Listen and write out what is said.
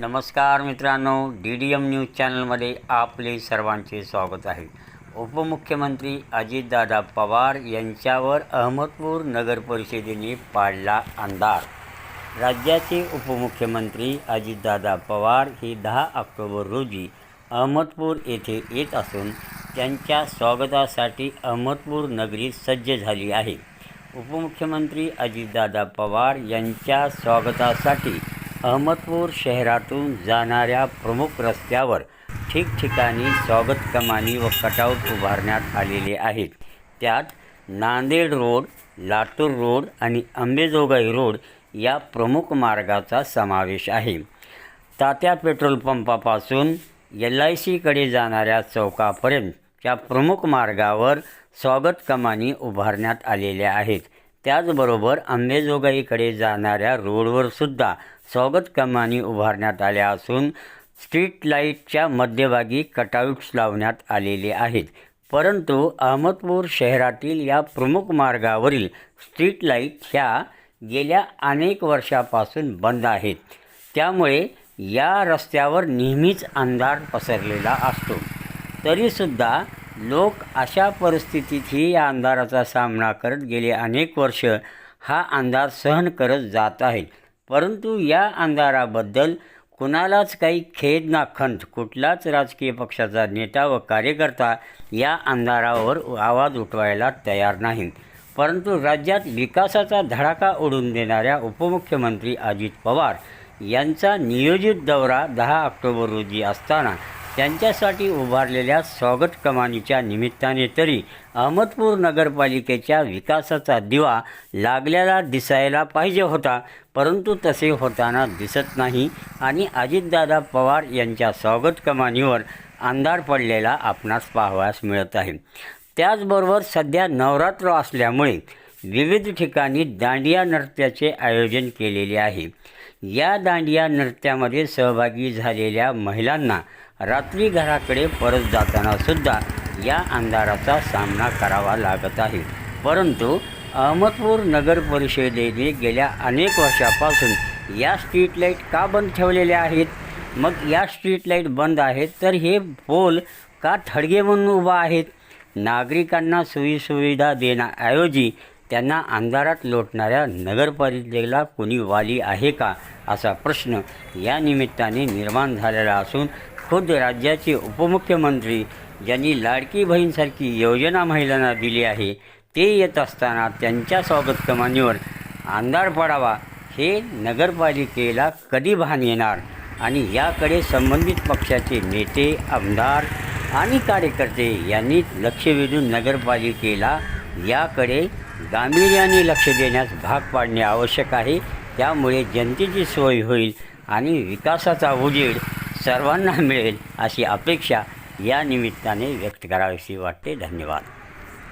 नमस्कार मित्रांनो D D M news चॅनलमध्ये आपले सर्वांचे स्वागत आहे. उपमुख्यमंत्री अजितदादा पवार यांच्यावर अहमदपूर नगर परिषदेने पाडला अंधार. राज्याचे उपमुख्यमंत्री अजितदादा पवार हे दहा ऑक्टोबर रोजी अहमदपूर येथे येत असून त्यांच्या स्वागतासाठी अहमदपूर नगरी सज्ज झाली आहे. उपमुख्यमंत्री अजितदादा पवार यांच्या स्वागतासाठी अहमदपूर शहरातून जाणाऱ्या प्रमुख रस्त्यावर ठिकठिकाणी स्वागत कमानी व कटआउट उभारण्यात आलेले आहेत. त्यात नांदेड रोड लातूर रोड आणि अंबेजोगाई रोड या प्रमुख मार्गाचा समावेश आहे. तात्या पेट्रोल पंपापासून एल आय सीकडे जाणाऱ्या चौकापर्यंतच्या प्रमुख मार्गावर स्वागत कमानी उभारण्यात आलेल्या आहेत. त्याचबरोबर अंबेजोगाईकडे जाणाऱ्या रोडवर सुद्धा स्वागत कमानी उभारण्यात आल्या असून स्ट्रीट लाईटच्या मध्यभागी कटआउट्स लावण्यात आलेले आहेत. परंतु अहमदपूर शहरातील या प्रमुख मार्गावरील स्ट्रीट लाइट ह्या गेल्या अनेक वर्षापासून बंद आहेत. त्यामुळे या रस्त्यावर नेहमीच अंधार पसरलेला असतो. तरीसुद्धा लोक अशा परिस्थितीतही या अंधाराचा सामना करत गेले अनेक वर्ष. हा अंधार सहन करत जात आहेत परंतु या अंधाराबद्दल कुणालाच काही खेद ना खंत. कुठलाच राजकीय पक्षाचा नेता व कार्यकर्ता या अंधारावर आवाज उठवायला तयार नाही. परंतु राज्यात विकासाचा धडाका ओढून देणाऱ्या उपमुख्यमंत्री अजित पवार यांचा नियोजित दौरा दहा ऑक्टोबर रोजी असताना त्यांच्यासाठी उभारलेल्या स्वागत कमानीच्या निमित्ताने तरी अहमदपूर नगरपालिकेच्या विकासाचा दिवा लागलेला दिसायला पाहिजे होता परंतु तसे होताना दिसत नाही आणि अजितदादा पवार यांच्या स्वागत कमानीवर अंधार पडलेला आपणास पाहावयास मिळत आहे. त्याचबरोबर सध्या नवरात्र असल्यामुळे विविध ठिकाणी दांडिया नृत्याचे आयोजन केलेले आहे. या दांडिया नृत्यामध्ये सहभागी झालेल्या महिलांना रात्री घराकडे परत जाताना सुद्धा या अंधाराचा सामना करावा लागत आहे. परंतु अहमदपूर नगर परिषदेने गेल्या अनेक वर्षापासून या स्ट्रीट लाइट का बंद ठेवलेल्या आहेत? मग या स्ट्रीट लाइट बंद आहेत तर हे पोल का थडगे म्हणून उभा आहेत? नागरिकांना सोयीसुविधा देण्याऐवजी त्यांना अंधारात लोटणाऱ्या नगरपालिकेला कोणी वाली आहे का असा प्रश्न या निमित्ताने निर्माण झालेला असून खुद राज्याचे उपमुख्यमंत्री ज्यांनी लाडकी बहीणसारखी योजना महिलांना दिली आहे ते येत असताना त्यांच्या स्वागत कमानीवर अंधार पडावा हे नगरपालिकेला कधी भान येणार? आणि याकडे संबंधित पक्षाचे नेते आमदार आणि कार्यकर्ते यांनी लक्ष वेधून नगरपालिकेला याकडे गांभीर्याने लक्ष देण्यास भाग पाडणे आवश्यक आहे. त्यामुळे जनतेची सोय होईल आणि विकासाचा उजेड सर्वांना मिळेल अशी अपेक्षा या निमित्ताने व्यक्त करावीशी वाटते. धन्यवाद.